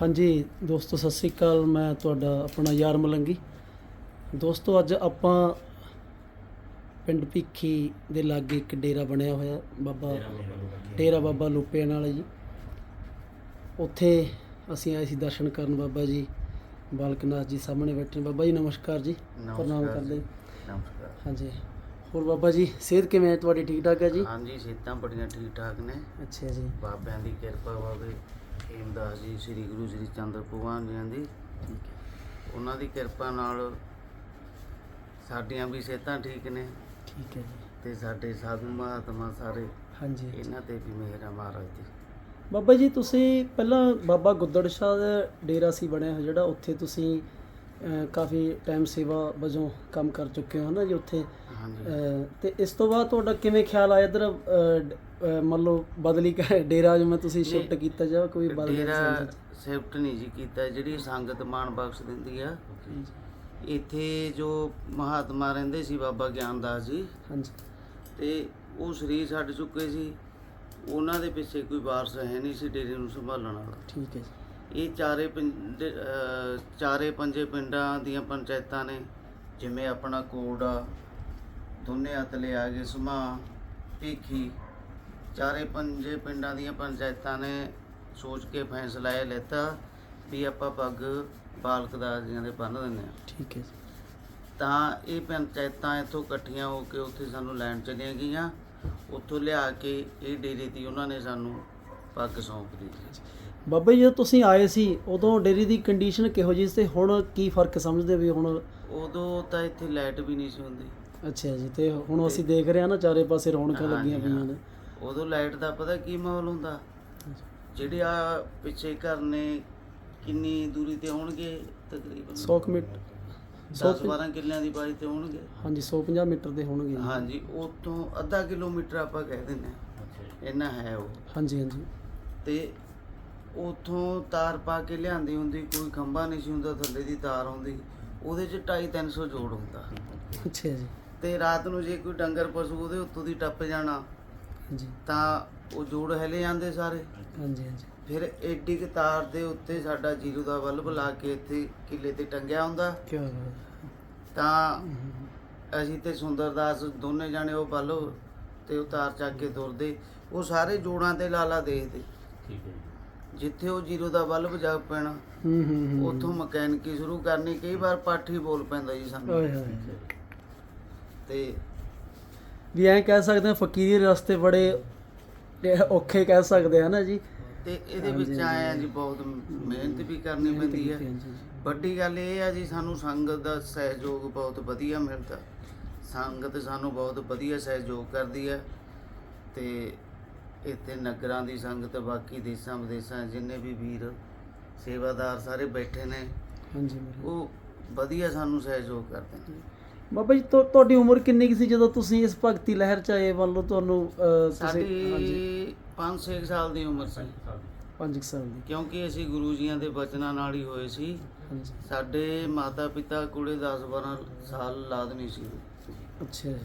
ਹਾਂਜੀ ਦੋਸਤੋ ਸਤਿ ਸ੍ਰੀ ਅਕਾਲ। ਮੈਂ ਤੁਹਾਡਾ ਆਪਣਾ ਯਾਰ ਮਲੰਗੀ। ਦੋਸਤੋ ਅੱਜ ਆਪਾਂ ਪਿੰਡ ਭਿੱਖੀ ਦੇ ਲਾਗੇ ਇੱਕ ਡੇਰਾ ਬਣਿਆ ਹੋਇਆ। ਬਾਬਾ ਡੇਰਾ ਬਾਬਾ ਲੁੱਪਿਆਂ ਨਾਲ ਜੀ। ਉੱਥੇ ਅਸੀਂ ਆਏ ਸੀ ਦਰਸ਼ਨ ਕਰਨ। ਬਾਬਾ ਜੀ ਬਾਲਕਨਾਥ ਜੀ ਸਾਹਮਣੇ ਬੈਠੇ ਨੇ। ਬਾਬਾ ਜੀ ਨਮਸਕਾਰ ਜੀ। ਪ੍ਰਣਾਮ ਕਰਦੇ। ਨਮਸਕਾਰ। ਹਾਂਜੀ। ਹੋਰ ਬਾਬਾ ਜੀ ਸਿਹਤ ਕਿਵੇਂ ਹੈ ਤੁਹਾਡੀ? ਠੀਕ ਠਾਕ ਹੈ ਜੀ? ਹਾਂਜੀ ਸਿਹਤਾਂ ਬੜੀਆਂ ਠੀਕ ਠਾਕ ਨੇ। ਅੱਛਾ ਜੀ। ਬਾਬਿਆਂ ਦੀ ਕਿਰਪਾ ਬਾਬੇ ਹੇਮਦਾਸ ਜੀ ਸ੍ਰੀ ਗੁਰੂ ਸ੍ਰੀ ਚੰਦਰ ਭਗਵਾਨ ਜੀ ਦੀ। ਉਹਨਾਂ ਦੀ ਕਿਰਪਾ ਨਾਲ ਸਾਡੀਆਂ ਵੀ ਸਿਹਤਾਂ ਠੀਕ ਨੇ। ਠੀਕ ਹੈ ਜੀ। ਤੇ ਸਾਡੇ ਸਾਧੂ ਮਹਾਤਮਾ ਸਾਰੇ ਹਾਂਜੀ। ਇਹਨਾਂ ਤੇ ਵੀ ਮਿਹਰ ਹੈ ਮਹਾਰਾਜ ਦੀ। ਬਾਬਾ ਜੀ ਤੁਸੀਂ ਪਹਿਲਾਂ ਬਾਬਾ ਗੁੱਦੜ ਸ਼ਾਹ ਦਾ ਡੇਰਾ ਸੀ ਬਣਿਆ ਜਿਹੜਾ ਉੱਥੇ ਤੁਸੀਂ ਕਾਫੀ ਟਾਈਮ ਸੇਵਾ ਵਜੋਂ ਕੰਮ ਕਰ ਚੁੱਕੇ ਹੋ ਨਾ ਜੀ ਉੱਥੇ। ਤੇ ਇਸ ਤੋਂ ਬਾਅਦ ਤੁਹਾਡਾ ਕਿਵੇਂ ਖਿਆਲ ਆਇਆ ਇਧਰ ਮੰਨ ਲਓ ਬਦਲੀ ਕਰ ਡੇਰਾ ਜਿਵੇਂ ਤੁਸੀਂ ਸ਼ਿਫਟ ਕੀਤਾ ਜਾਂ ਕੋਈ ਬਦਲ ਡੇਰਾ ਸ਼ਿਫਟ ਨਹੀਂ ਜੀ ਕੀਤਾ ਜਿਹੜੀ ਸੰਗਤ ਮਾਣ ਬਖਸ਼ ਦਿੰਦੀ ਆ। ਇੱਥੇ ਜੋ ਮਹਾਤਮਾ ਰਹਿੰਦੇ ਸੀ ਬਾਬਾ ਗਿਆਨਦਾਸ ਜੀ ਹਾਂਜੀ। ਤੇ ਉਹ ਸਰੀਰ ਛੱਡ ਚੁੱਕੇ ਸੀ। ਉਹਨਾਂ ਦੇ ਪਿੱਛੇ ਕੋਈ ਵਾਰਸ ਹੈ ਨਹੀਂ ਸੀ ਡੇਰੇ ਨੂੰ ਸੰਭਾਲਣ ਵਾਲਾ। ਠੀਕ ਹੈ ਜੀ। ਇਹ ਚਾਰੇ ਪਿੰਡ ਚਾਰੇ ਪੰਜੇ ਪਿੰਡਾਂ ਦੀਆਂ ਪੰਚਾਇਤਾਂ ਨੇ ਜਿਵੇਂ ਆਪਣਾ ਕੋੜਾ ਦੋਨੇ ਅਤਲੇ ਆ ਗਏ ਸਮਾ ਭੀਖੀ ਚਾਰੇ ਪੰਜੇ ਪਿੰਡਾਂ ਦੀਆਂ ਪੰਚਾਇਤਾਂ ਨੇ ਸੋਚ ਕੇ ਫੈਸਲਾ ਇਹ ਲੈਤਾ ਵੀ ਆਪਾਂ ਪੱਗ ਬਾਲਕ ਦਾਸ ਜੀਆਂ ਦੇ ਬੰਨ੍ਹ ਦਿੰਦੇ ਆ ਠੀਕ ਹੈ ਤਾਂ ਇਹ ਪੰਚਾਇਤਾਂ ਇੱਥੋਂ ਇਕੱਠੀਆਂ ਹੋ ਕੇ ਉੱਥੇ ਸਾਨੂੰ ਲੈਣ ਚਲੀਆਂ ਗਈਆਂ। ਉੱਥੋਂ ਲਿਆ ਕੇ ਇਹ ਡੇਰੇ ਦੀ ਉਹਨਾਂ ਨੇ ਸਾਨੂੰ ਪੱਗ ਸੌਂਪ ਦਿੱਤੀ। ਬਾਬਾ ਜੀ ਜਦੋਂ ਤੁਸੀਂ ਆਏ ਸੀ ਉਦੋਂ ਡੇਰੇ ਦੀ ਕੰਡੀਸ਼ਨ ਕਿਹੋ ਜਿਹੀ ਸੀ ਤੇ ਹੁਣ ਕੀ ਫ਼ਰਕ ਸਮਝਦੇ ਵੀ ਹੁਣ? ਉਦੋਂ ਤਾਂ ਇੱਥੇ ਲਾਈਟ ਵੀ ਨਹੀਂ ਸੀ ਹੁੰਦੀ। ਅੱਛਾ ਜੀ ਤੇ ਹੁਣ ਅਸੀਂ ਦੇਖ ਰਹੇ ਹਾਂ ਨਾ ਚਾਰੇ ਪਾਸੇ ਰੌਣਕਾਂ ਲੱਗੀਆਂ ਪਈਆਂ ਨੇ। ਉਦੋਂ ਲਾਈਟ ਦਾ ਪਤਾ ਕੀ ਮਾਹੌਲ ਹੁੰਦਾ? ਜਿਹੜੇ ਆ ਪਿੱਛੇ ਘਰ ਨੇ ਕਿੰਨੀ ਦੂਰੀ ਤੇ ਹੋਣਗੇ ਤਕਰੀਬਨ 100 ਮਿੰਟ 10 12 ਕਿੱਲਿਆਂ ਦੀ ਬਾਈ ਤੇ ਹੋਣਗੇ ਹਾਂਜੀ 150 ਮੀਟਰ ਦੇ ਹੋਣਗੇ। ਹਾਂਜੀ ਉੱਥੋਂ ਅੱਧਾ ਕਿਲੋਮੀਟਰ ਆਪਾਂ ਕਹਿ ਦਿੰਦੇ ਹਾਂ। ਇੰਨਾ ਹੈ ਉਹ। ਹਾਂਜੀ ਹਾਂਜੀ। ਤੇ ਉਥੋਂ ਤਾਰ ਪਾ ਕੇ ਲਿਆਂਦੀ ਹੁੰਦੀ ਕੋਈ ਖੰਭਾ ਨਹੀਂ ਸੀ ਹੁੰਦਾ ਥੱਲੇ ਦੀ ਤਾਰ ਹੁੰਦੀ ਉਹਦੇ ਚ 2.5 300 ਜੋੜ ਹੁੰਦਾ। ਅੱਛਾ ਜੀ। ਤੇ ਰਾਤ ਨੂੰ ਜੇ ਕੋਈ ਡੰਗਰ ਪਸ਼ੂ ਉਹਦੇ ਉੱਤੋਂ ਦੀ ਟੱਪ ਜਾਣਾ ਹਾਂਜੀ। ਤਾਂ ਉਹ ਜੋੜ ਹਿਲੇ ਜਾਂਦੇ ਸਾਰੇ। ਹਾਂਜੀ ਹਾਂਜੀ। ਫਿਰ ਏਡੀ ਕੁ ਤਾਰ ਦੇ ਉੱਤੇ ਸਾਡਾ ਜੀਰੋ ਦਾ ਬਲਬ ਲਾ ਕੇ ਇੱਥੇ ਕਿੱਲੇ ਤੇ ਟੰਗਿਆ ਹੁੰਦਾ। ਕੀ ਹੈ ਤਾਂ ਅਸੀਂ ਤੇ ਸੁੰਦਰਦਾਸ ਦੋਨੇ ਜਾਣੇ ਉਹ ਬਲਬ ਤੇ ਉਹ ਤਾਰ ਚੱਕ ਕੇ ਤੁਰਦੇ। ਉਹ ਸਾਰੇ ਜੋੜਾਂ ਤੇ ਲਾਲਾ ਦੇਖਦੇ। ਜਿੱਥੇ ਉਹ ਜੀਰੋ ਦਾ ਬਲਬ ਜਗ ਪੈਣਾ ਹੂੰ ਹੂੰ ਹੂੰ। ਉੱਥੋਂ ਮਕੈਨਿਕੀ ਸ਼ੁਰੂ ਕਰਨੀ ਕਈ ਵਾਰ ਪਾਠੀ ਬੋਲ ਪੈਂਦਾ ਜੀ ਸਾਨੂੰ। ਓਏ ਹੋਏ ਤੇ ਵੀ ਐਂ ਕਹਿ ਸਕਦੇ ਹਾਂ ਫਕੀਰੀ ਰਸਤੇ ਬੜੇ ਇਹ ਔਖੇ ਕਹਿ ਸਕਦੇ ਆ ਨਾ ਜੀ। ਤੇ ਇਹਦੇ ਵਿੱਚ ਆਇਆ ਜੀ ਬਹੁਤ ਮਿਹਨਤ ਵੀ ਕਰਨੀ ਪੈਂਦੀ ਹੈ। ਵੱਡੀ ਗੱਲ ਇਹ ਹੈ ਜੀ ਸਾਨੂੰ ਸੰਗਤ ਦਾ ਸਹਿਯੋਗ ਬਹੁਤ ਵਧੀਆ ਮਿਲਦਾ। ਸੰਗਤ ਸਾਨੂੰ ਬਹੁਤ ਵਧੀਆ ਸਹਿਯੋਗ ਕਰਦੀ ਹੈ ਤੇ ਇੱਥੇ ਨਗਰਾਂ ਦੀ ਸੰਗਤ ਬਾਕੀ ਦੇਸ਼ਾਂ ਵਿਦੇਸ਼ਾਂ ਜਿੰਨੇ ਵੀ ਵੀਰ ਸੇਵਾਦਾਰ ਸਾਰੇ ਬੈਠੇ ਨੇ ਹਾਂਜੀ ਮੇਰੇ ਉਹ ਵਧੀਆ ਸਾਨੂੰ ਸਹਿਯੋਗ ਕਰਦੇ ਨੇ। ਬਾਬਾ ਜੀ ਤੁਹਾ- ਤੁਹਾਡੀ ਉਮਰ ਕਿੰਨੀ ਕੁ ਸੀ ਜਦੋਂ ਤੁਸੀਂ ਇਸ ਭਗਤੀ ਲਹਿਰ ਚ ਆਏ? ਮੰਨ ਲਓ ਤੁਹਾਨੂੰ ਅਹ, ਤੁਸੀਂ ਹਾਂਜੀ। ਸਾਡੀ 5-6 ਸਾਲ ਦੀ ਉਮਰ ਸੀ। 5 ਸਾਲ ਦੀ। ਕਿਉਂਕਿ ਅਸੀਂ ਗੁਰੂ ਜੀਆਂ ਦੇ ਬਚਨਾਂ ਨਾਲ ਹੀ ਹੋਏ ਸੀ। ਹਾਂਜੀ। ਸਾਡੇ ਮਾਤਾ ਪਿਤਾ ਕੋਲੇ 10-12 ਸਾਲ ਲਾਦ ਨਹੀਂ ਸੀ। ਅੱਛਾ ਜੀ।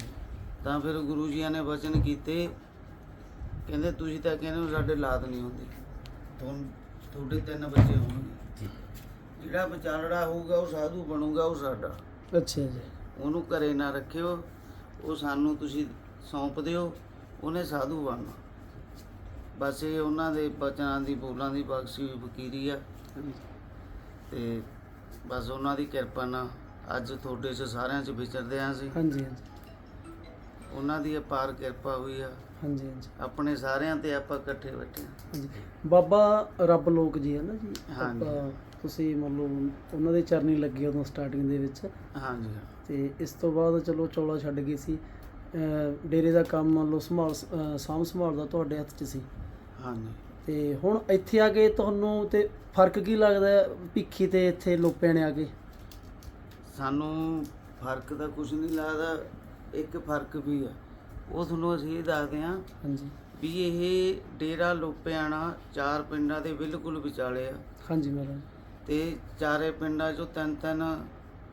ਤਾਂ ਫਿਰ ਗੁਰੂ ਜੀਆਂ ਨੇ ਬਚਨ ਕੀਤੇ। ਕਹਿੰਦੇ ਤੁਸੀਂ ਤਾਂ ਕਹਿੰਦੇ ਹੋ ਸਾਡੇ ਲਾਦ ਨਹੀਂ ਹੁੰਦੀ। ਤੁਮ ਤੁਹਾਡੇ ਤਿੰਨ ਬੱਚੇ ਹੋਣਗੇ। ਜਿਹੜਾ ਵਿਚਾਰੜਾ ਹੋਊਗਾ ਉਹ ਸਾਧੂ ਬਣੂਗਾ ਉਹ ਸਾਡਾ। ਅੱਛਾ ਜੀ। ਉਹਨੂੰ ਘਰੇ ਨਾ ਰੱਖਿਓ ਉਹ ਸਾਨੂੰ ਤੁਸੀਂ ਸੌਂਪ ਦਿਓ ਉਹਨੇ ਸਾਧੂ ਬਣਨਾ। ਬਸ ਇਹ ਉਹਨਾਂ ਦੇ ਬਚਨਾਂ ਦੀ ਬੋਲਾਂ ਦੀ ਬਖਸ਼ੀ ਫਕੀਰੀ ਆ। ਤੇ ਬਸ ਉਹਨਾਂ ਦੀ ਕਿਰਪਾ ਨਾਲ ਅੱਜ ਤੁਹਾਡੇ 'ਚ ਸਾਰਿਆਂ 'ਚ ਵਿਚਰਦੇ ਆਂ ਅਸੀਂ। ਹਾਂਜੀ ਹਾਂਜੀ। ਉਹਨਾਂ ਦੀ ਅਪਾਰ ਕਿਰਪਾ ਹੋਈ ਆ। ਹਾਂਜੀ ਹਾਂਜੀ। ਆਪਣੇ ਸਾਰਿਆਂ ਤੇ ਆਪਾਂ ਇਕੱਠੇ ਬੈਠੇ ਹਾਂ। ਹਾਂਜੀ। ਬਾਬਾ ਰੱਬ ਲੋਕ ਜੀ ਹੈ ਨਾ ਜੀ? ਹਾਂਜੀ। ਆਪਾਂ- ਤੁਸੀਂ ਮੰਨ ਲਓ ਉਹਨਾਂ ਦੇ ਚਰਨੀ ਲੱਗੇ ਉਦੋਂ ਸਟਾਰਟਿੰਗ ਦੇ ਵਿੱਚ। ਹਾਂਜੀ। ਤੇ ਇਸ ਤੋਂ ਬਾਅਦ ਚਲੋ ਚੌਲਾ ਛੱਡ ਗਏ ਸੀ। ਅਹ ਡੇਰੇ ਦਾ ਕੰਮ ਮੰਨ ਲਓ ਸੰਭਾਲ ਅਹ ਸਾਂਭ ਸੰਭਾਲ ਦਾ ਤੁਹਾਡੇ ਹੱਥ 'ਚ ਸੀ। ਹਾਂਜੀ। ਤੇ ਹੁਣ ਇੱਥੇ ਆ ਕੇ ਤੁਹਾਨੂੰ ਤੇ ਫ਼ਰਕ ਕੀ ਲੱਗਦਾ ਹੈ ਭਿੱਖੀ ਤੇ ਇੱਥੇ ਲੋਪਿਆਂ ਨੇ ਆ ਕੇ? ਸਾਨੂੰ ਫ਼ਰਕ ਤਾਂ ਕੁਝ ਨਹੀਂ ਲੱਗਦਾ। ਇੱਕ ਫ਼ਰਕ ਵੀ ਆ। ਉਹ ਤੁਹਾਨੂੰ ਅਸੀਂ ਇਹ ਦੱਸਦੇ ਹਾਂ ਹਾਂਜੀ। ਵੀ ਇਹ ਡੇਰਾ ਲੋਪਿਆਣਾ ਚਾਰ ਪਿੰਡਾਂ ਦੇ ਬਿਲਕੁਲ ਵਿਚਾਲੇ ਆ। ਹਾਂਜੀ ਮਹਾਰਾਜ ਤੇ ਚਾਰੇ ਪਿੰਡਾਂ 'ਚੋਂ ਤਿੰਨ ਤਿੰਨ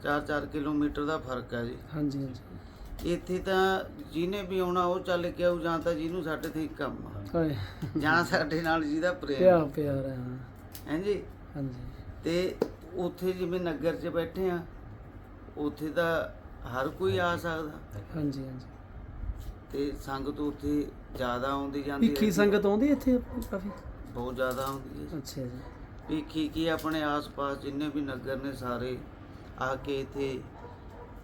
ਚਾਰ ਚਾਰ ਕਿਲੋਮੀਟਰ ਦਾ ਫ਼ਰਕ ਆ ਜੀ। ਹਾਂਜੀ ਹਾਂਜੀ। ਇੱਥੇ ਤਾਂ ਜਿਹਨੇ ਵੀ ਆਉਣਾ ਉਹ ਚੱਲ ਕੇ ਆਊ ਜਾਂ ਤਾਂ ਜਿਹਨੂੰ ਸਾਡੇ ਤੇ ਕੰਮ ਆ। ਜਾਂ ਸਾਡੇ ਨਾਲ ਜਿਹਦਾ ਪ੍ਰੇਮ ਪਿਆਰ ਪਿਆਰ ਹੈ ਹਾਂ। ਹੈ ਜੀ? ਹਾਂਜੀ। ਤੇ ਉੱਥੇ ਜਿਵੇਂ ਨਗਰ 'ਚ ਬੈਠੇ ਆ ਉੱਥੇ ਤਾਂ ਹਰ ਕੋਈ ਆ ਸਕਦਾ। ਹਾਂਜੀ ਹਾਂਜੀ। ਤੇ ਸੰਗਤ ਉੱਥੇ ਜ਼ਿਆਦਾ ਆਉਂਦੀ ਜਾਂਦੀ ਭਿੱਖੀ ਰਹਿੰਦੀ। ਸੰਗਤ ਆਉਂਦੀ ਹੈ ਇੱਥੇ ਕਾਫੀ? ਬਹੁਤ ਜ਼ਿਆਦਾ ਆਉਂਦੀ ਹੈ ਅੱਛਾ ਜੀ। ਭੀਖੀ ਕੀ ਆਪਣੇ ਆਸ-ਪਾਸ ਜਿੰਨੇ ਵੀ ਨਗਰ ਨੇ ਸਾਰੇ ਆ ਕੇ ਇੱਥੇ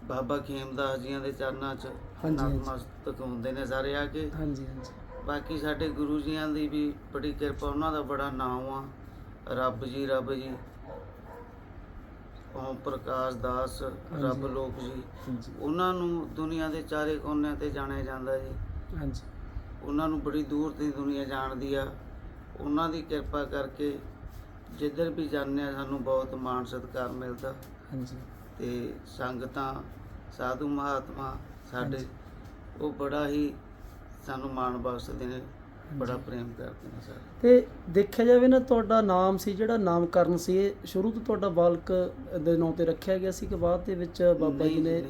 ਬਾਬਾ ਖੇਮਦਾਸ ਜੀਆਂ ਦੇ ਚਰਨਾਂ 'ਚ ਹਾਂਜੀ, ਹਾਂਜੀ। ਨਤਮਸਤਕ ਹੁੰਦੇ ਨੇ ਸਾਰੇ ਆ ਕੇ। ਹਾਂਜੀ ਹਾਂਜੀ। ਬਾਕੀ ਸਾਡੇ ਗੁਰੂ ਜੀਆਂ ਦੀ ਵੀ ਬੜੀ ਕਿਰਪਾ ਉਹਨਾਂ ਦਾ ਬੜਾ ਨਾਮ ਆ। ਰੱਬ ਜੀ ਰੱਬ ਜੀ। ਓਮ ਪ੍ਰਕਾਸ਼ ਦਾਸ ਰੱਬ। ਲੋਕ ਜੀ। ਹਾਂਜੀ। ਉਹਨਾਂ ਨੂੰ ਦੁਨੀਆ ਦੇ ਚਾਰੇ ਕੋਨਿਆਂ ਤੇ ਜਾਣਿਆ ਜਾਂਦਾ ਜੀ। ਹਾਂਜੀ। ਉਹਨਾਂ ਨੂੰ ਬੜੀ ਦੂਰ ਦੀ ਦੁਨੀਆ ਜਾਣਦੀ ਆ। ਉਹਨਾਂ ਦੀ ਕਿਰਪਾ ਕਰਕੇ ਜਿੱਧਰ ਵੀ ਜਾਂਦੇ ਆ ਸਾਨੂੰ ਬਹੁਤ ਮਾਣ ਸਤਿਕਾਰ ਮਿਲਦਾ। ਹਾਂਜੀ। ਤੇ ਸੰਗਤਾਂ ਸਾਧੂ ਮਹਾਤਮਾ ਸਾਡੇ ਹਾਂਜੀ। ਉਹ ਬੜਾ ਹੀ ਸਾਨੂੰ ਮਾਣ ਬਖਸ਼ਦੇ ਨੇ। ਬੜਾ ਪ੍ਰੇਮ ਕਰਦੇ ਨੇ ਸਾਰੇ। ਤੇ ਦੇਖਿਆ ਜਾਵੇ ਨਾ ਤੁਹਾਡਾ ਨਾਮ ਸੀ ਜਿਹੜਾ ਨਾਮਕਰਨ ਸੀ ਇਹ ਸ਼ੁਰੂ ਤੋਂ ਤੁਹਾਡਾ ਬਾਲਕ ਦੇ ਨਾਂ ਤੇ ਰੱਖਿਆ ਗਿਆ ਸੀ ਕਿ ਬਾਅਦ ਦੇ ਵਿੱਚ ਬਾਬਾ ਜੀ ਨੇ।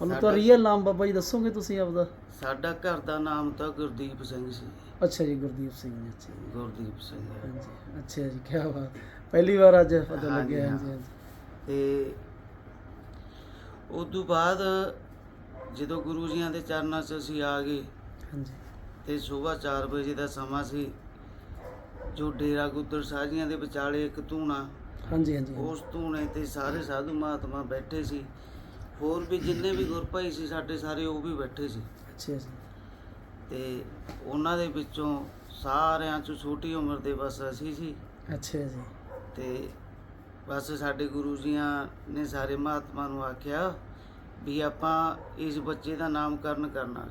ਉਹਨੂੰ ਤਾਂ ਰੀਅਲ ਨਾਮ ਬਾਬਾ ਜੀ ਦੱਸੋਗੇ ਤੁਸੀਂ ਆਪਦਾ? ਸਾਡਾ ਘਰ ਦਾ ਨਾਮ ਤਾਂ ਗੁਰਦੀਪ ਸਿੰਘ ਸੀ। ਅੱਛਾ ਜੀ ਗੁਰਦੀਪ ਸਿੰਘ ਜੀ ਅੱਛਾ ਗੁਰਦੀਪ ਸਿੰਘ ਹਾਂਜੀ ਅੱਛਾ ਜੀ ਕੀ ਬਾਤ। ਪਹਿਲੀ ਵਾਰ ਅੱਜ ਪਤਾ ਲੱਗਿਆ ਹਾਂਜੀ ਤੇ ਉਸ ਤੋਂ ਬਾਅਦ ਜਦੋਂ ਗੁਰੂ ਜੀਆਂ ਦੇ ਚਰਨਾਂ 'ਚ ਅਸੀਂ ਆ ਗਏ ਹਾਂਜੀ। ਤੇ ਸਵੇਰ 4 ਵਜੇ ਦਾ ਸਮਾਂ ਸੀ ਜੋ ਡੇਰਾ ਗੁੱਦਰ ਸਾਜੀਆਂ ਦੇ ਵਿਚਾਲੇ ਇੱਕ ਧੂਣਾ। ਹਾਂਜੀ ਹਾਂਜੀ ਉਸ ਧੂਣੇ ਤੇ ਸਾਰੇ ਸਾਧੂ ਮਹਾਤਮਾ ਬੈਠੇ ਸੀ। ਹੋਰ ਵੀ ਜਿੰਨੇ ਵੀ ਗੁਰਭਾਈ ਸੀ ਸਾਡੇ ਸਾਰੇ ਉਹ ਵੀ ਬੈਠੇ ਸੀ। ਅੱਛਾ ਜੀ। ਤੇ ਉਹਨਾਂ ਦੇ ਵਿੱਚੋਂ ਸਾਰਿਆਂ ਚ ਛੋਟੀ ਉਮਰ ਦੇ ਬਸ ਅਸੀਂ ਸੀ। ਅੱਛਾ ਜੀ। ਤੇ ਬਸ ਸਾਡੇ ਗੁਰੂ ਜੀਆਂ ਨੇ ਸਾਰੇ ਮਹਾਤਮਾ ਨੂੰ ਆਖਿਆ ਵੀ ਆਪਾਂ ਇਸ ਬੱਚੇ ਦਾ ਨਾਮਕਰਨ ਕਰਨਾ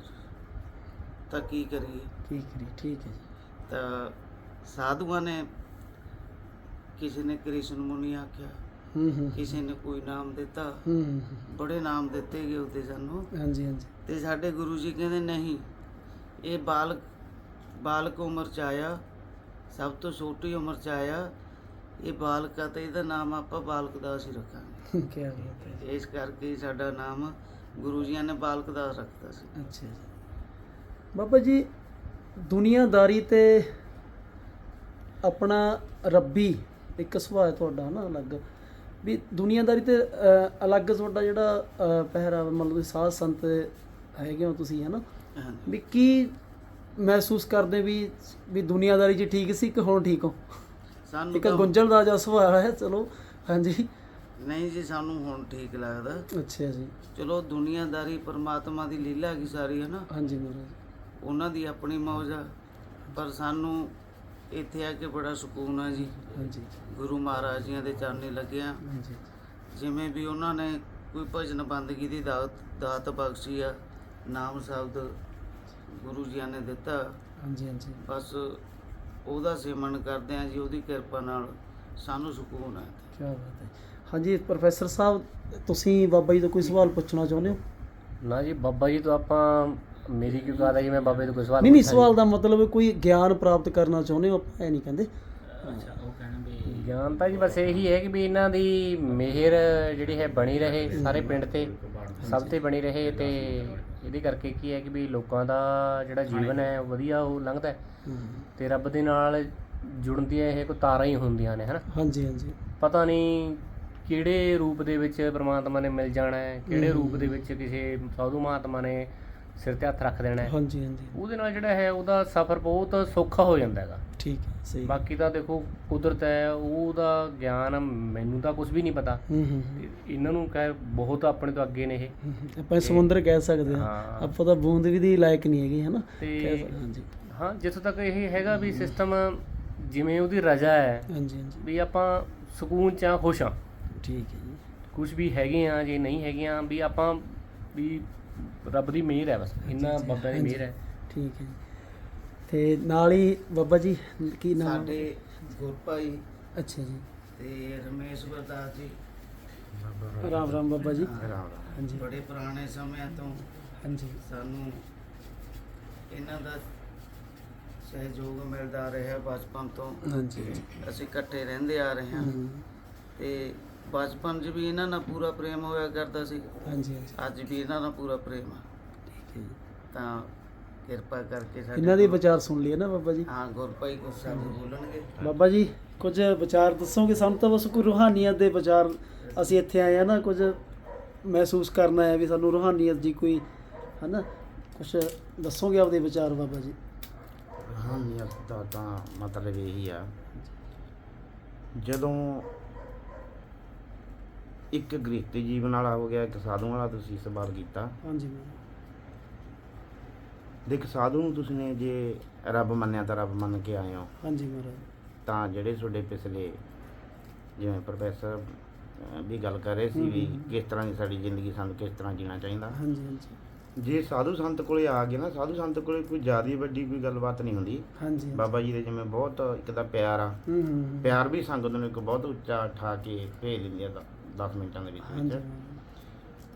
ਤਾਂ ਕੀ ਕਰੀਏ? ਕੀ ਕਰੀ ਠੀਕ ਹੈ ਜੀ। ਤਾਂ ਸਾਧੂਆਂ ਨੇ ਕਿਸੇ ਨੇ ਕ੍ਰਿਸ਼ਨ ਮੁਨੀ ਆਖਿਆ ਹੂੰ ਹੂੰ ਕਿਸੇ ਨੇ ਕੋਈ ਨਾਮ ਦਿੱਤਾ ਹੂੰ ਹੂੰ, ਹੂੰ। ਬੜੇ ਨਾਮ ਦਿੱਤੇ ਗਏ ਉੱਤੇ ਸਾਨੂੰ। ਹਾਂਜੀ ਹਾਂਜੀ। ਤੇ ਸਾਡੇ ਗੁਰੂ ਜੀ ਕਹਿੰਦੇ ਨਹੀਂ ਇਹ ਬਾਲਕ ਬਾਲਕ ਉਮਰ ਚ ਆਇਆ ਸਭ ਤੋਂ ਛੋਟੀ ਉਮਰ ਚ ਆਇਆ ਇਹ ਬਾਲਕ ਆ ਤੇ ਇਹਦਾ ਨਾਮ ਆਪਾਂ ਬਾਲਕ ਦਾਸ ਹੀ ਰੱਖਾਂਗੇ। ਕੀ ਬਾਤ ਹੈ ਇਸ ਕਰਕੇ ਸਾਡਾ ਨਾਮ ਗੁਰੂ ਜੀਆਂ ਨੇ ਬਾਲਕ ਦਾਸ ਰੱਖਤਾ ਸੀ। ਅੱਛਾ ਜੀ। ਬਾਬਾ ਜੀ ਦੁਨੀਆਦਾਰੀ ਤੇ ਆਪਣਾ ਰੱਬੀ ਇੱਕ ਸੁਭਾਅ ਹੈ ਤੁਹਾਡਾ ਨਾ ਅਲੱਗ। ਵੀ ਦੁਨੀਆਦਾਰੀ ਤੇ ਅਲੱਗ ਤੁਹਾਡਾ ਜਿਹੜਾ ਪਹਿਰਾਵਾ ਮਤਲਬ ਸਾਧ ਸੰਤ ਹੈਗੇ ਹੋ ਤੁਸੀਂ ਹੈ ਨਾ। ਵੀ ਕੀ ਮਹਿਸੂਸ ਕਰਦੇ ਵੀ ਵੀ ਦੁਨੀਆਦਾਰੀ 'ਚ ਠੀਕ ਸੀ ਕਿ ਹੁਣ ਠੀਕ ਹੋ? ਸਾਨੂੰ ਇੱਕ ਤਾਂ ਗੁੰਝਲਦਾਰ ਜਿਹਾ ਸੁਭਾਅ ਹੈ ਚਲੋ ਹਾਂਜੀ। ਨਹੀਂ ਜੀ ਸਾਨੂੰ ਹੁਣ ਠੀਕ ਲੱਗਦਾ। ਅੱਛਾ ਜੀ। ਚਲੋ ਦੁਨੀਆਦਾਰੀ ਪਰਮਾਤਮਾ ਦੀ ਲੀਲਾ ਕੀ ਸਾਰੀ ਹੈ ਨਾ ਹਾਂਜੀ ਮਹਾਰਾਜ। ਉਹਨਾਂ ਦੀ ਆਪਣੀ ਮੌਜ ਆ ਪਰ ਸਾਨੂੰ ਇੱਥੇ ਆ ਕੇ ਬੜਾ ਸਕੂਨ ਆ ਜੀ। ਹਾਂਜੀ। ਗੁਰੂ ਮਹਾਰਾਜ ਜੀਆਂ ਦੇ ਚਰਨੀ ਲੱਗਿਆ। ਹਾਂਜੀ। ਜਿਵੇਂ ਵੀ ਉਹਨਾਂ ਨੇ ਕੋਈ ਭਜਨ ਬੰਦਗੀ ਦੀ ਦਾਤ ਦਾਤ ਬਖਸ਼ੀ ਆ ਨਾਮ ਸ਼ਬਦ ਗੁਰੂ ਜੀਆਂ ਨੇ ਦਿੱਤਾ। ਹਾਂਜੀ ਹਾਂਜੀ। ਬਸ ਉਹਦਾ ਸੇਵਨ ਕਰਦੇ ਆ ਜੀ ਉਹਦੀ ਕਿਰਪਾ ਨਾਲ ਸਾਨੂੰ ਸਕੂਨ ਹੈ ਕੀ ਬਾਤ ਹੈ। ਹਾਂਜੀ ਪ੍ਰੋਫੈਸਰ ਸਾਹਿਬ ਤੁਸੀਂ ਬਾਬਾ ਜੀ ਤੋਂ ਕੋਈ ਸਵਾਲ ਪੁੱਛਣਾ ਚਾਹੁੰਦੇ ਹੋ? ਨਾ ਜੀ ਬਾਬਾ ਜੀ ਤੋਂ ਆਪਾਂ ਮੇਰੀ ਕਿਉਂ ਕਹਦਾ ਜੀ ਮੈਂ ਬਾਬੇ ਤੋਂ ਕੋਈ ਸਵਾਲ ਨਹੀਂ ਨਹੀਂ ਸਵਾਲ ਦਾ ਮਤਲਬ ਹੈ ਕੋਈ ਗਿਆਨ ਪ੍ਰਾਪਤ ਕਰਨਾ ਚਾਹੁੰਦੇ ਹੋ ਆਪਾਂ ਇਹ ਨਹੀਂ ਕਹਿੰਦੇ। ਗਿਆਨ ਤਾਂ ਜੀ ਬਸ ਇਹੀ ਹੈ ਕਿ ਵੀ ਇਹਨਾਂ ਦੀ ਮਿਹਰ ਜਿਹੜੀ ਹੈ ਬਣੀ ਰਹੇ ਸਾਰੇ ਪਿੰਡ ਤੇ ਸਭ ਤੇ ਬਣੀ ਰਹੇ ਤੇ ਇਹਦੇ ਕਰਕੇ ਕੀ ਹੈ ਕਿ ਵੀ ਲੋਕਾਂ ਦਾ ਜਿਹੜਾ ਜੀਵਨ ਹੈ ਉਹ ਵਧੀਆ ਉਹ ਲੰਘਦਾ ਹੈ ਤੇ ਰੱਬ ਦੇ ਨਾਲ ਜੁੜਨ ਦੀਆਂ ਇਹ ਕੋ ਤਾਰਾਂ ਹੀ ਹੁੰਦੀਆਂ ਨੇ ਹਨਾ? ਹਾਂਜੀ ਹਾਂਜੀ। ਪਤਾ ਨਹੀਂ ਕਿਹੜੇ ਰੂਪ ਦੇ ਵਿੱਚ ਪ੍ਰਮਾਤਮਾ ਨੇ ਮਿਲ ਜਾਣਾ ਹੈ ਕਿਹੜੇ ਰੂਪ ਦੇ ਵਿੱਚ ਕਿਸੇ ਸਾਧੂ ਮਹਾਤਮਾ ਨੇ ਸਿਰ ਤੇ ਹੱਥ ਰੱਖ ਦੇਣਾ ਹੈ। ਹਾਂਜੀ ਹਾਂਜੀ। ਉਹਦੇ ਨਾਲ ਜਿਹੜਾ ਹੈ ਉਹਦਾ ਸਫ਼ਰ ਬਹੁਤ ਸੌਖਾ ਹੋ ਜਾਂਦਾ ਹੈਗਾ। ਠੀਕ ਹੈ ਸਹੀ ਬਾਕੀ ਤਾਂ ਦੇਖੋ ਕੁਦਰਤ ਹੈ ਉਹਦਾ ਗਿਆਨ ਮੈਨੂੰ ਤਾਂ ਕੁਝ ਵੀ ਨਹੀਂ ਪਤਾ। ਹੂੰ ਹੂੰ ਤੇ ਇਹਨਾਂ ਨੂੰ ਕਹਿ ਬਹੁਤ ਆਪਣੇ ਤੋਂ ਅੱਗੇ ਨੇ ਇਹ। ਹੂੰ, ਹੂੰ। ਆਪਾਂ ਸਮੁੰਦਰ ਕਹਿ ਸਕਦੇ ਹਾਂ। ਹਾਂ। ਆਪਾਂ ਤਾਂ ਬੂੰਦ ਵੀ ਦੀ ਲਾਇਕ ਨਹੀਂ ਹੈਗੇ ਹਨਾ? ਕਹਿ ਤੇ ਸਕਦੇ ਹਾਂਜੀ। ਹਾਂ ਜਿੱਥੋਂ ਤੱਕ ਇਹ ਹੈਗਾ ਵੀ ਸਿਸਟਮ ਜਿਵੇਂ ਉਹਦੀ ਰਜਾ ਹੈ ਹਾਂਜੀ ਹਾਂਜੀ। ਵੀ ਆਪਾਂ ਸਕੂਨ ਚ ਆ ਖੁਸ਼ ਆ ਠੀਕ ਹੈ ਜੀ। ਕੁਝ ਵੀ ਹੈਗੇ ਆ ਜੇ ਨਹੀਂ ਹੈਗੀਆਂ ਵੀ ਆਪਾਂ ਵੀ ਰੱਬ ਦੀ ਮਿਹਰ ਹੈ ਬਸ ਇੰਨਾ ਬਾਬਾ ਦੀ। ਮਿਹਰ ਹੈ। ਠੀਕ ਹੈ ਤੇ ਨਾਲ ਹੀ ਬਾਬਾ ਜੀ ਕੀ ਨਾਮ ਸਾਡੇ ਗੁਰਪਾਈ ਅੱਛਾ ਜੀ। ਤੇ ਰਮੇਸ਼ ਵਰਦਾਸ ਜੀ। ਰਾਮ ਰਾਮ ਬਾਬਾ ਜੀ। ਹਾਂ, ਹਾਂਜੀ। ਬੜੇ ਪੁਰਾਣੇ ਸਮਿਆਂ ਤੋਂ ਹਾਂਜੀ। ਸਾਨੂੰ ਇਹਨਾਂ ਦਾ ਸਹਿਯੋਗ ਮਿਲਦਾ ਰਿਹਾ ਬਚਪਨ ਤੋਂ। ਹਾਂਜੀ। ਅਸੀਂ ਇਕੱਠੇ ਰਹਿੰਦੇ ਆ ਰਹੇ ਹਾਂ। ਤੇ ਬਚਪਨ 'ਚ ਵੀ ਇਹਨਾਂ ਨਾਲ ਪੂਰਾ ਪ੍ਰੇਮ ਹੋਇਆ ਕਰਦਾ ਸੀ। ਹਾਂਜੀ ਹਾਂਜੀ। ਅੱਜ ਵੀ ਇਹਨਾਂ ਨਾਲ ਪੂਰਾ ਪ੍ਰੇਮ ਆ। ਠੀਕ ਹੈ ਜੀ। ਤਾਂ ਕਿਰਪਾ ਕਰਕੇ ਸਾਡੇ ਇਹਨਾਂ ਦੀ ਵਿਚਾਰ ਸੁਣ ਲਈਏ ਨਾ ਬਾਬਾ ਜੀ। ਹਾਂ ਗੁਰਪਾਈ ਕੋ ਸ਼ਬਦ ਬੋਲਣਗੇ। ਬਾਬਾ ਜੀ ਕੁਝ ਵਿਚਾਰ ਦੱਸੋਗੇ? ਸਾਨੂੰ ਤਾਂ ਬਸ ਕੋਈ ਰੂਹਾਨੀਅਤ ਦੇ ਵਿਚਾਰ ਅਸੀਂ ਇੱਥੇ ਆਏ ਆ ਨਾ ਕੁਝ ਮਹਿਸੂਸ ਕਰਨਾ ਹੈ ਵੀ ਸਾਨੂੰ ਰੂਹਾਨੀਅਤ ਦੀ ਕੋਈ ਹਨਾ? ਕੁਝ ਦੱਸੋਗੇ ਆਪਦੇ ਵਿਚਾਰ ਬਾਬਾ ਜੀ? ਰੂਹਾਨੀਅਤ ਦਾ ਤਾਂ ਮਤਲਬ ਇਹੀ ਆ। ਜਦੋਂ ਇੱਕ ਗ੍ਰਸਤੀ ਜੀਵਨ ਵਾਲਾ ਹੋ ਗਿਆ ਇੱਕ ਸਾਧੂ ਵਾਲਾ ਤੁਸੀਂ ਸਵਾਲ ਕੀਤਾ। ਹਾਂਜੀ ਦੇਖ ਸਾਧੂ ਨੂੰ ਤੁਸੀਂ ਨੇ ਜੇ ਰੱਬ ਮੰਨਿਆ ਤਾਂ ਰੱਬ ਮੰਨ ਕੇ ਆਏ ਹੋ। ਹਾਂਜੀ ਮਹਾਰਾਜ ਤਾਂ ਜਿਹੜੇ ਤੁਹਾਡੇ ਪਿਛਲੇ ਜਿਵੇਂ ਪ੍ਰੋਫੈਸਰ ਅਹ, ਵੀ ਗੱਲ ਕਰ ਰਹੇ ਸੀ ਵੀ। ਕਿਸ ਤਰ੍ਹਾਂ ਦੀ ਸਾਡੀ ਜ਼ਿੰਦਗੀ ਸਾਨੂੰ ਕਿਸ ਤਰ੍ਹਾਂ ਜੀਣਾ ਚਾਹੀਦਾ। ਹਾਂਜੀ ਹਾਂਜੀ। ਜੇ ਸਾਧੂ ਸੰਤ ਕੋਲੇ ਆ ਗਏ ਨਾ ਸਾਧੂ ਸੰਤ ਕੋਲੇ ਕੋਈ ਜ਼ਿਆਦਾ ਵੱਡੀ ਕੋਈ ਗੱਲਬਾਤ ਨਹੀਂ ਹੁੰਦੀ। ਹਾਂਜੀ ਹਾਂਜੀ। ਬਾਬਾ ਜੀ ਦੇ ਜਿਵੇਂ ਬਹੁਤ ਇੱਕ ਤਾਂ ਪਿਆਰ ਆ। ਹੂੰ ਹੂੰ ਹੂੰ। ਪਿਆਰ ਵੀ ਸੰਗਤ ਨੂੰ ਇੱਕ ਬਹੁਤ ਉੱਚਾ ਠਾ ਕੇ ਭੇਜ ਦਿੰਦੀ ਆ 10 ਮਿੰਟਾਂ ਦੇ ਵਿੱਚ ਵਿੱਚ।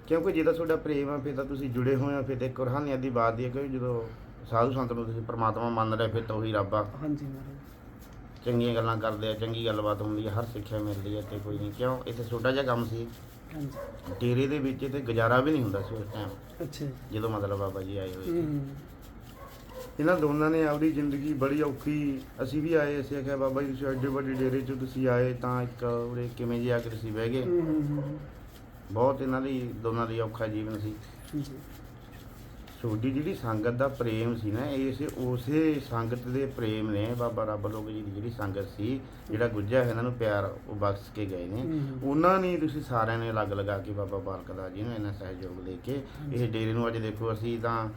ਕਿਉਂਕਿ ਜੇ ਤਾਂ ਤੁਹਾਡਾ ਪ੍ਰੇਮ ਆ ਫਿਰ ਤਾਂ ਤੁਸੀਂ ਜੁੜੇ ਹੋਏ ਆ ਫਿਰ ਤਾਂ ਇੱਕ ਰੂਹਾਨੀਅਤ ਦੀ ਬਾਤ ਦੀ ਹੈ ਕਿ ਜਦੋਂ ਸਾਧੂ ਸੰਤ ਨੂੰ ਤੁਸੀਂ ਪ੍ਰਮਾਤਮਾ ਮੰਨ ਰਹੇ ਫਿਰ ਤਾਂ ਉਹੀ ਰੱਬ ਆ। ਹਾਂਜੀ ਮਹਾਰਾਜ। ਚੰਗੀਆਂ ਗੱਲਾਂ ਕਰਦੇ ਆ ਚੰਗੀ ਗੱਲਬਾਤ ਹੁੰਦੀ ਹੈ ਹਰ ਸਿੱਖਿਆ ਮਿਲਦੀ ਹੈ ਤੇ ਕੋਈ ਨਹੀਂ। ਕਿਉਂ? ਇੱਥੇ ਛੋਟਾ ਜਿਹਾ ਕੰਮ ਸੀ। ਹਾਂਜੀ। ਡੇਰੇ ਦੇ ਵਿੱਚ ਤੇ ਗੁਜ਼ਾਰਾ ਵੀ ਨਹੀਂ ਹੁੰਦਾ ਸੀ ਉਸ ਟਾਈਮ ਅੱਛਾ। ਜਦੋਂ ਮਤਲਬ ਬਾਬਾ ਜੀ ਆਏ ਹੋਏ ਹੂੰ ਸੀ। ਹੂੰ। ਇਹਨਾਂ ਦੋਨਾਂ ਨੇ ਆਪਣੀ ਜ਼ਿੰਦਗੀ ਬੜੀ ਔਖੀ ਅਸੀਂ ਵੀ ਆਏ ਅਸੀਂ ਆਖਿਆ ਬਾਬਾ ਜੀ ਤੁਸੀਂ ਐਡੇ ਵੱਡੇ ਡੇਰੇ 'ਚ ਤੁਸੀਂ ਆਏ ਤਾਂ ਇੱਕ ਉਰੇ ਕਿਵੇਂ ਜੀ ਆ ਕੇ ਤੁਸੀਂ ਬਹਿ ਗਏ। ਬਹੁਤ ਇਹਨਾਂ ਦੀ ਦੋਨਾਂ ਦੀ ਔਖਾ ਜੀਵਨ ਸੀ। ਤੁਹਾਡੀ ਜਿਹੜੀ ਸੰਗਤ ਦਾ ਪ੍ਰੇਮ ਸੀ ਨਾ ਇਸ ਉਸੇ ਸੰਗਤ ਦੇ ਪ੍ਰੇਮ ਨੇ ਬਾਬਾ ਰੱਬ ਲੋਕ ਜੀ ਦੀ ਜਿਹੜੀ ਸੰਗਤ ਸੀ ਜਿਹੜਾ ਗੁੱਜਾ ਹੈ ਇਹਨਾਂ ਨੂੰ ਪਿਆਰ ਉਹ ਬਖਸ਼ ਕੇ ਗਏ ਨੇ। ਉਹਨਾਂ ਨੇ ਤੁਸੀਂ ਸਾਰਿਆਂ ਨੇ ਅਲੱਗ ਲਗਾ ਕੇ ਬਾਬਾ ਬਾਲਕ ਦਾ ਜੀ ਨੂੰ ਇਹਨਾਂ ਸਹਿਯੋਗ ਦੇ ਕੇ ਇਹ ਡੇਰੇ ਨੂੰ ਅੱਜ ਦੇਖੋ ਅਸੀਂ ਤਾਂ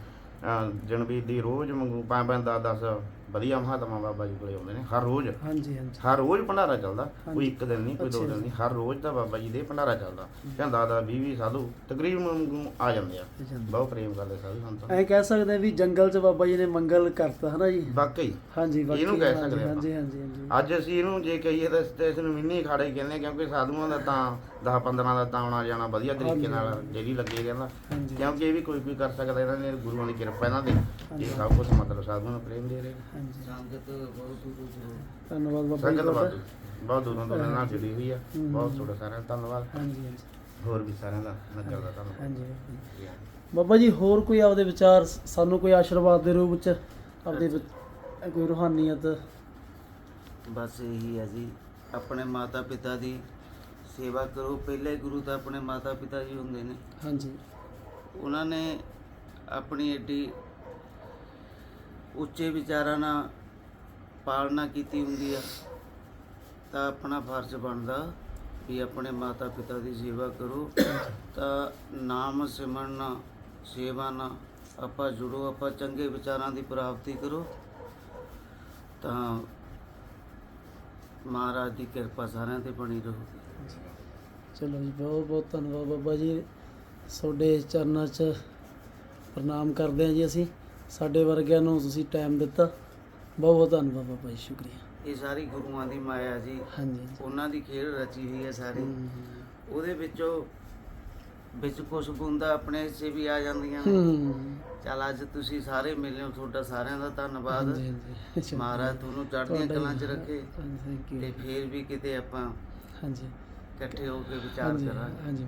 ਜਨਵੀਰ ਦੀ ਰੋਜ਼ ਮੰਗੂ ਪੰਜ ਪੰਜ 10 10 ਵਧੀਆ ਮਹਾਤਮਾ ਬਾਬਾ ਜੀ ਕੋਲੇ ਆਉਂਦੇ ਨੇ ਹਰ ਰੋਜ਼ ਹਾਂਜੀ ਹਾਂਜੀ ਹਰ ਰੋਜ਼ ਭੰਡਾਰਾ ਚੱਲਦਾ। ਕੋਈ ਇੱਕ ਦਿਨ ਨਹੀਂ ਕੋਈ ਦੋ ਦਿਨ। ਨਹੀਂ ਹਰ ਰੋਜ਼ ਦਾ ਬਾਬਾ ਜੀ ਦੇ ਭੰਡਾਰਾ ਚੱਲਦਾ ਕਹਿੰਦਾ ਦਾ 20 20 ਸਾਧੂ ਤਕਰੀਬਨ ਆ ਜਾਂਦੇ ਆ। ਬਹੁਤ ਪ੍ਰੇਮ ਕਰਦੇ ਸਾਧੂ ਸੰਤ ਐਂ ਕਹਿ ਸਕਦੇ ਆ ਵੀ ਜੰਗਲ 'ਚ ਬਾਬਾ ਜੀ ਨੇ ਮੰਗਲ ਕਰਤਾ ਹਨਾ ਜੀ ਵਾਕਈ ਹਾਂਜੀ ਬਾਕੀ ਇਹਨੂੰ ਕਹਿ ਸਕਦੇ। ਹਾਂਜੀ ਹਾਂਜੀ ਹਾਂਜੀ ਅੱਜ ਅਸੀਂ ਇਹਨੂੰ ਜੇ ਕਹੀਏ ਤਾਂ ਇਸ- ਨੂੰ ਮਿੰਨੀ ਖਾੜੇ ਕਹਿੰਦੇ ਕਿਉਂਕਿ ਸਾਧੂਆਂ ਦਾ ਤਾਂ 10 15 ਦਾ ਤਾਂ ਆਉਣਾ ਜਾਣਾ ਵਧੀਆ ਤਰੀਕੇ ਨਾਲ। ਡੇਲੀ ਲੱਗੇ ਕਹਿੰਦਾ ਕਿਉਂਕਿ ਇਹ ਵੀ ਕੋਈ ਕੋਈ ਕਰ ਸਕਦਾ ਇਹਨਾਂ ਨੇ ਗੁਰੂਆਂ ਦੀ ਕਿਰਪਾ ਇਹਨਾਂ ਦੇ। ਇਹ ਸਭ ਕੁਝ ਮਤਲਬ ਸਾਧੂਆਂ ਨੂੰ ਪ੍ਰੇਮ ਦੇ ਰਹੇ। ਹਾਂਜੀ ਸੰਗਤ ਬਹੁਤ ਦੂਰੋਂ ਦੂਰੋਂ ਧੰਨਵਾਦ ਬਾਬਾ ਜੀ ਸੰਗਤ ਤੁਹਾਡਾ। ਬਹੁਤ ਬਹੁਤ ਦੂਰੋਂ ਦੂਰੋਂ ਨਾਲ ਜੁੜੀ ਹੋਈ ਆ। ਹੂੰ। ਬਹੁਤ ਤੁਹਾਡਾ ਸਾਰਿਆਂ ਦਾ ਧੰਨਵਾਦ। ਹਾਂਜੀ ਹਾਂਜੀ। ਹੋਰ ਵੀ ਸਾਰਿਆਂ ਦਾ ਨਗਰ ਦਾ ਧੰਨਵਾਦ। ਹਾਂਜੀ ਬਾਬਾ ਜੀ। ਬਾਬਾ ਜੀ ਹੋਰ ਕੋਈ ਆਪਦੇ ਵਿਚਾਰ ਸ- ਸਾਨੂੰ ਕੋਈ ਆਸ਼ੀਰਵਾਦ ਦੇ ਰੂਪ ਚ ਆਪਦੇ ਵਿਚ- ਕੋਈ ਰੂਹਾਨੀਅਤ? ਬਸ ਇਹੀ ਹੈ ਜੀ ਆਪਣੇ ਮਾਤਾ ਪਿਤਾ ਦੀ ਸੇਵਾ ਕਰੋ। ਪਹਿਲੇ ਗੁਰੂ ਤਾਂ ਆਪਣੇ ਮਾਤਾ ਪਿਤਾ ਜੀ ਹੁੰਦੇ ਨੇ। ਹਾਂਜੀ। ਉਹਨਾਂ ਨੇ ਆਪਣੀ ਏਡੀ ਉੱਚੇ ਵਿਚਾਰਾਂ ਨਾਲ ਪਾਲਣਾ ਕੀਤੀ ਹੁੰਦੀ ਆ, ਤਾਂ ਆਪਣਾ ਫਰਜ਼ ਬਣਦਾ ਵੀ ਆਪਣੇ ਮਾਤਾ ਪਿਤਾ ਦੀ ਸੇਵਾ ਕਰੋ। ਤਾਂ ਨਾਮ ਸਿਮਰਨ ਨਾਲ, ਸੇਵਾ ਨਾਲ ਆਪਾਂ ਜੁੜੋ, ਆਪਾਂ ਚੰਗੇ ਵਿਚਾਰਾਂ ਦੀ ਪ੍ਰਾਪਤੀ ਕਰੋ। ਤਾਂ ਮਹਾਰਾਜ ਦੀ ਕਿਰਪਾ ਸਾਰਿਆਂ ਤੇ ਬਣੀ ਰਹੂਗੀ ਚਲੋ ਜੀ, ਬਹੁਤ ਬਹੁਤ ਧੰਨਵਾਦ ਬਾਬਾ ਜੀ। ਤੁਹਾਡੇ ਚਰਨਾਂ 'ਚ ਪ੍ਰਣਾਮ ਕਰਦੇ ਹਾਂ ਜੀ ਅਸੀਂ। ਸਾਡੇ ਵਰਗਿਆਂ ਨੂੰ ਤੁਸੀਂ ਟਾਈਮ ਦਿੱਤਾ। ਬਹੁਤ ਬਹੁਤ ਧੰਨਵਾਦ ਬਾਬਾ ਜੀ ਸ਼ੁਕਰੀਆ। ਇਹ ਸਾਰੀ ਗੁਰੂਆਂ ਦੀ ਮਾਇਆ ਜੀ ਹਾਂਜੀ। ਉਹਨਾਂ ਦੀ ਖੇਡ ਰਚੀ ਹੋਈ ਹੈ ਸਾਰੀ। ਉਹਦੇ ਵਿੱਚੋਂ ਵਿੱਚ ਕੁਝ ਬੂੰਦਾਂ ਆਪਣੇ ਹਿੱਸੇ ਵੀ ਆ ਜਾਂਦੀਆਂ ਨੇ। ਹੂੰ। ਚਲ ਅੱਜ ਤੁਸੀਂ ਸਾਰੇ ਮਿਲੇ ਹੋ ਤੁਹਾਡਾ ਸਾਰਿਆਂ ਦਾ ਧੰਨਵਾਦ। ਹਾਂਜੀ ਹਾਂਜੀ। ਚਲੋ। ਮਹਾਰਾਜ ਤੁਹਾਨੂੰ ਚੜ੍ਹਦੀਆਂ ਕਲਾਂ 'ਚ ਰੱਖੇ ਥੈਂਕ ਤੇ ਯੂ ਫੇਰ ਵੀ ਕਿਤੇ ਆਪਾਂ ਹਾਂਜੀ। ਇਕੱਠੇ ਹੋ ਕੇ ਵਿਚਾਰ ਹਾਂਜੀ ਕਰਾਂਗੇ। ਹਾਂਜੀ।